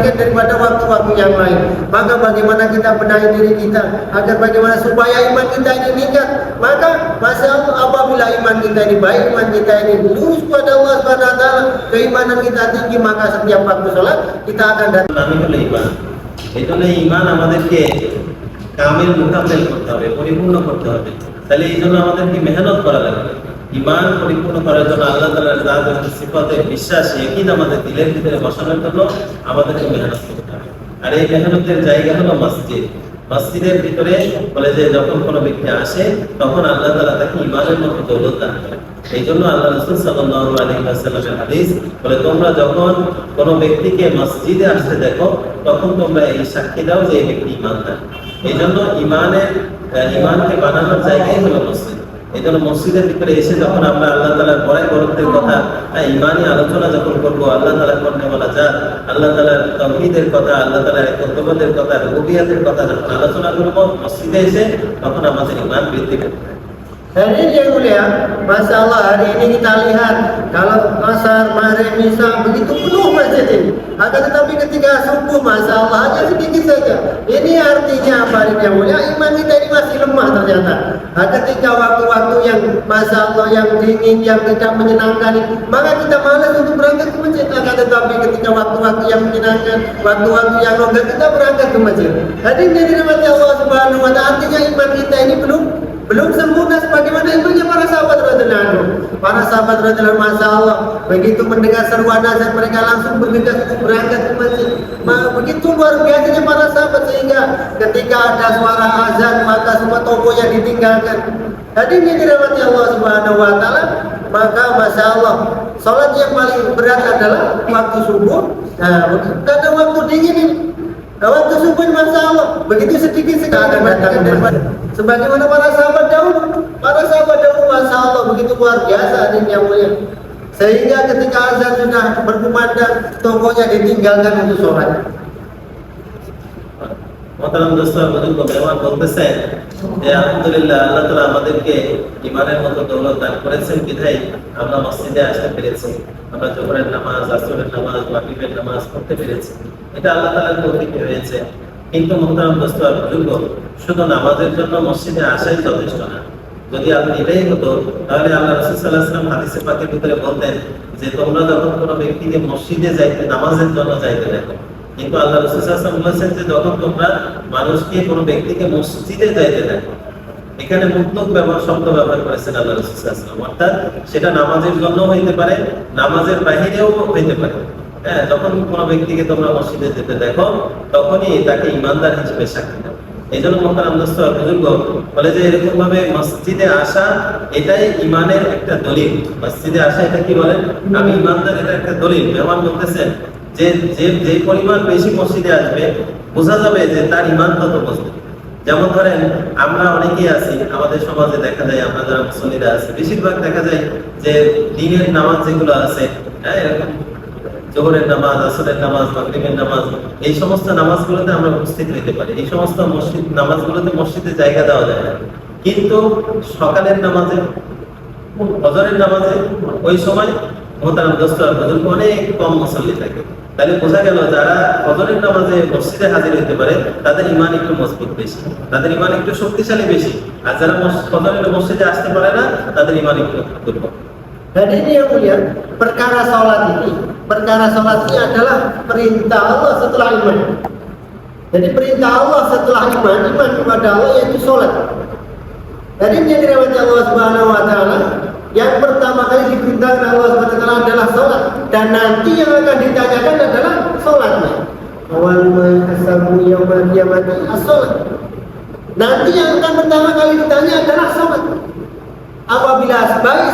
daripada waktu-waktu yang lain. Maka bagaimana kita benahi diri kita agar bagaimana supaya iman kita ini meningkat. Maka masya Allah apabila iman kita ini baik, iman kita ini lurus pada Allah Subhanahu Wa Taala, keimanan kita tinggi maka setiap waktu sholat kita akan datang. নামই হলো ইমান এই জন্য ইমান আমাদেরকে কামের মোকাবেল করতে হবে পরিপূর্ণ করতে হবে তাহলে এই জন্য আমাদেরকে মেহনত করা লাগবে ইমান পরিপূর্ণ করার জন্য আল্লাহ তালার দাঁত এবং সিফতে বিশ্বাস, একই আমাদের দিলের ভিতরে বসানোর জন্য আমাদেরকে মেহনত করতে হবে। আর এই মেহনতের জায়গা হলো মসজিদ। মসজিদের ভিতরে বলে যে যখন কোনো ব্যক্তি আসে, তখন আল্লাহ তালা তাকে ইমানের মতো দৌলত দান করে এই জন্য আল্লাহ রসুল আলাইহি হাদিস বলে, তোমরা যখন কোনো ব্যক্তিকে মসজিদে আসতে দেখো, তখন তোমরা এই সাক্ষী দাও যে এই ব্যক্তি ইমানদার এই জন্য ইমানের ইমানকে বানানোর জায়গাই হলো মসজিদ। এই জন্য মসজিদের ভিতরে এসে যখন আমরা আল্লাহ তালার বড়াই বরত্বের কথা হ্যাঁ, ইমানি আলোচনা যখন করব আল্লাহ তালা করতে বলা যাক আল্লাহ তালার তহিদের কথা আল্লাহ তালার কর্তব্যের কথা রুবিয়াতের কথা যখন আলোচনা করব মসজিদে এসে তখন আমাদের ইমান বৃদ্ধি করবে Hari ini yang mulia, Masya Allah hari ini kita lihat kalau pasar, maghrib, misa begitu penuh masjid ini. Akan tetapi ketika subuh, Masya Allah hanya sedikit saja. Ini artinya apa ini yang mulia? Iman kita ini masih lemah ternyata. Nah, ketika waktu-waktu yang Masya Allah yang dingin, yang tidak menyenangkan maka kita malas untuk berangkat ke masjid. Akan tetapi ketika waktu-waktu yang menyenangkan, waktu-waktu yang longgar kita berangkat ke masjid. Jadi ini dirahmati Allah Subhanahu Wa Taala. Artinya iman kita ini belum belum sempurna sebagaimana imannya para sahabat radhiyallahu. Para sahabat radhiyallahu masya Allah begitu mendengar seruan azan mereka langsung bergegas berangkat ke masjid. Ma- Begitu luar biasanya para sahabat sehingga ketika ada suara azan maka semua tokonya ditinggalkan. Jadi ini dirahmati Allah Subhanahu Wa Taala maka masya Allah sholat yang paling berat adalah waktu subuh. Nah, karena waktu dingin ini Waktu subuh Masya Allah Begitu sedikit sekali. Akan datang daripada Sebagaimana para sahabat dahulu. Para sahabat dahulu Masya Allah Begitu luar biasa adanya yang mulia. Sehingga ketika azan sudah berkumandang Tokonya ditinggalkan untuk sholat মতারাম দোস্ত বলতেছেন যে আলহামদুলিল্লাহ আল্লাহ তালা আমাদেরকে ইমানের মতো দৌলত দান করেছেন আমরা মসজিদে আসতে পেরেছি। আমরা জোহরের নামাজ, আসরের নামাজ, মাগরিবের নামাজ পড়তে পেরেছি। এটা আল্লাহ তালার হয়েছে কিন্তু মোহতারাম দোস্ত শুধু নামাজের জন্য মসজিদে আসাই যথেষ্ট না। যদি আপনি এটাই হতো, তাহলে আল্লাহ রসুল সাল্লাহ সাল্লাম হাদিসে পাকের ভিতরে বলতেন যে, তোমরা যখন কোনো ব্যক্তিকে মসজিদে যাইতে, নামাজের জন্য যাইতে দেখো কিন্তু আল্লাহ রসুল ওয়াসাল্লাম বলেছেন যে যখন তোমরা মানুষকে কোনো ব্যক্তিকে মসজিদে যাইতে দেখো, এখানে মুক্তক ব্যবহার, শব্দ ব্যবহার করেছেন আল্লাহ রসুল ওয়াসাল্লাম। অর্থাৎ সেটা নামাজের জন্য হইতে পারে, নামাজের বাহিরেও হইতে পারে। হ্যাঁ যখন কোনো ব্যক্তিকে তোমরা মসজিদে যেতে দেখো, তখনই তাকে ইমানদার হিসেবে সাক্ষী দাও। এই জন্য মোহতারাম দোস্ত আর বুজুর্গ বলে যে এরকম ভাবে মসজিদে আসা, এটাই ইমানের একটা দলিল। মসজিদে আসা এটা কি বলেন আমি ইমানদার এটা একটা দলিল। মেহমান বলতেছেন যে যে যে পরিমাণ বেশি মসজিদে আসবে, বোঝা যাবে যে তার ইমান কত মজবুত। যেমন ধরেন, আমরা অনেকেই আছি, আমাদের সমাজে দেখা যায়, আমরা যারা মুসল্লিরা আছে, বেশিরভাগ দেখা যায় যে দিনের নামাজ যেগুলো আছে হ্যাঁ এরকম জোহরের নামাজ, আসরের নামাজ, মাগরিবের নামাজ, এই সমস্ত নামাজগুলোতে আমরা উপস্থিত হইতে পারি। এই সমস্ত মসজিদ, নামাজগুলোতে মসজিদে জায়গা দেওয়া যায় না। কিন্তু সকালের নামাজে, ফজরের নামাজে, ওই সময় মোহতারাম দোস্ত অনেক কম মুসল্লি থাকে। তাহলে বোঝা গেল যারা ফজরের নামাজে মসজিদে হাজির হতে পারে তাদের ইমান একটু মজবুত বেশি তাদের ইমান একটু শক্তিশালী বেশি আর যারা মস- ফজরের মসজিদে আসতে পারে না তাদের ইমান একটু দুর্বল Dan ini yang mulia Perkara sholat ini Perkara sholat ini adalah Perintah Allah setelah iman Jadi perintah Allah setelah iman Iman kepada Allah yaitu sholat Jadi ini yang dirahmati Allah Subhanahu Wa Taala yang pertama kali diperintahkan Allah Subhanahu Wa Taala adalah sholat dan nanti yang akan ditanyakan adalah sholatnya. Awal mahasabu yawmal kiamati as-sholat. Nanti yang akan pertama kali ditanya adalah sholat. Apabila baik